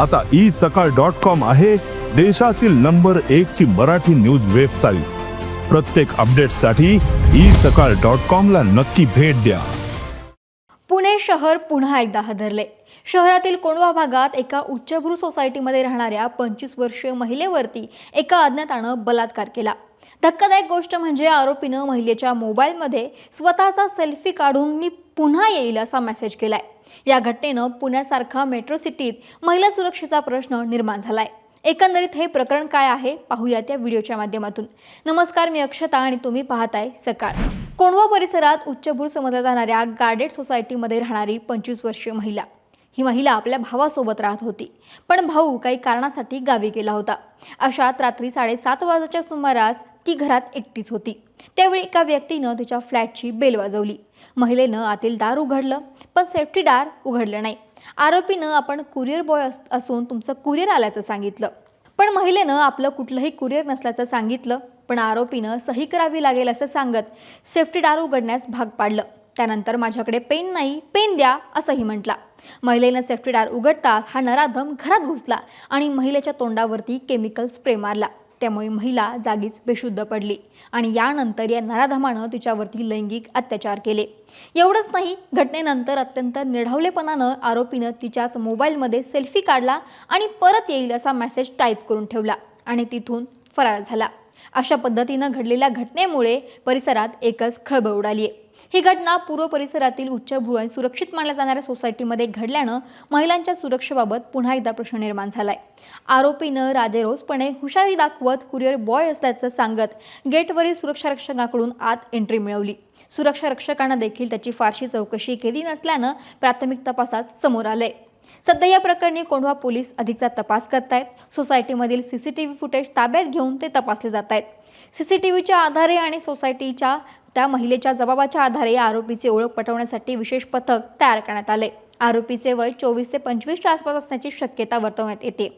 आता ई सकाळ dot com आहे देशातील नंबर एक ची मराठी न्यूज वेबसाईट. प्रत्येक अपडेटसाठी ई सकाळ डॉट कॉम ला नक्की भेट द्या. पुणे शहर पुन्हा एकदा हादरले. शहरातील कोंडवा भागात एका उच्चभ्रू सोसायटीमध्ये राहणाऱ्या पंचवीस वर्षीय महिलेवरती एका अज्ञातानं बलात्कार केला. धक्कादायक गोष्ट म्हणजे आरोपीनं महिलेच्या मोबाईलमध्ये स्वतःचा सेल्फी काढून मी पुन्हा येईल असा मेसेज केलाय. या घटनेनं पुण्यासारखा मेट्रो सिटीत महिला सुरक्षेचा प्रश्न निर्माण झालाय. एकंदरीत हे प्रकरण काय आहे पाहूयात या व्हिडिओच्या माध्यमातून. नमस्कार मी अक्षता आणि तुम्ही पाहताय सकाळ. कोंढवा परिसरात उच्चभूर समजल्या जाणाऱ्या गार्डेड सोसायटीमध्ये राहणारी पंचवीस वर्षीय महिला. ही महिला आपल्या भावासोबत राहत होती पण भाऊ काही कारणासाठी गावी गेला होता. अशात रात्री साडेसात वाजताच्या सुमारास ती घरात एकटीच होती. त्यावेळी एका व्यक्तीनं तिच्या फ्लॅटची बेल वाजवली. महिलेनं आतील दार उघडलं पण सेफ्टी दार उघडलं नाही. आरोपीनं आपण कुरिअर बॉय अस- असून तुमचं कुरिअर आल्याचं सांगितलं. पण महिलेनं आपलं कुठलंही कुरिअर नसल्याचं सांगितलं पण आरोपीनं सही करावी लागेल असं सांगत सेफ्टी दार उघडण्यास भाग पाडलं. त्यानंतर माझ्याकडे पेन नाही पेन द्या असंही म्हटला. महिलेनं सेफ्टी दार उघडताच हा नराधम घरात घुसला आणि महिलेच्या तोंडावरती केमिकल स्प्रे मारला. त्यामुळे महिला जागीच बेशुद्ध पडली आणि यानंतर या नराधमानं तिच्यावरती लैंगिक अत्याचार केले. एवढंच नाही घटनेनंतर अत्यंत निढावलेपणानं आरोपीनं तिच्याच मोबाईलमध्ये सेल्फी काढला आणि परत येईल असा मेसेज टाईप करून ठेवला आणि तिथून फरार झाला. अशा पद्धतीनं घडलेल्या घटनेमुळे परिसरात एकच खळबळ उडाली आहे ही घटना पूर्व परिसरातील उच्चभ्रू आणि सुरक्षित मानल्या जाणाऱ्या सोसायटीमध्ये घडल्यानं महिलांच्या सुरक्षेबाबत पुन्हा एकदा प्रश्न निर्माण झालाय. आरोपीनं राजेरोसपणे हुशारी दाखवत कुरिअर बॉय असल्याचं सांगत गेटवरील सुरक्षा रक्षकाकडून आत एंट्री मिळवली. सुरक्षारक्षकांना देखील त्याची फारशी चौकशी केली नसल्यानं प्राथमिक तपासात समोर आलंय. सध्या या प्रकरणी कोंढवा पोलीस अधिकचा तपास करतायत. सोसायटीमधील सीसीटीव्ही फुटेज ताब्यात घेऊन ते तपासले जात आहेत सीसीटीव्हीच्या आधारे आणि सोसायटीच्या त्या महिलेच्या जबाबाच्या आधारे या आरोपीची ओळख पटवण्यासाठी विशेष पथक तयार करण्यात आले. आरोपीचे वय चोवीस ते पंचवीसच्या आसपास असण्याची शक्यता वर्तवण्यात येते.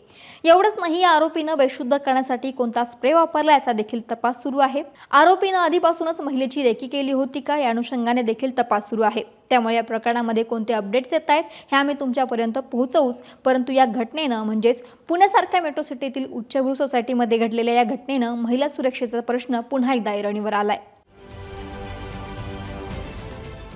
एवढंच नाही या आरोपीनं बेशुद्ध करण्यासाठी कोणता स्प्रे वापरला याचा देखील तपास सुरू आहे. आरोपीनं आधीपासूनच महिलेची रेकी केली होती का या अनुषंगाने देखील तपास सुरू आहे. त्यामुळे या प्रकरणामध्ये कोणते अपडेट्स येत आहेत हे आम्ही तुमच्यापर्यंत पोहोचवूच परंतु या घटनेनं म्हणजेच पुण्यासारख्या मेट्रो सिटीतील उच्चभ्रू सोसायटीमध्ये घडलेल्या या घटनेनं महिला सुरक्षेचा प्रश्न पुन्हा एकदा ऐरणीवर आलाय.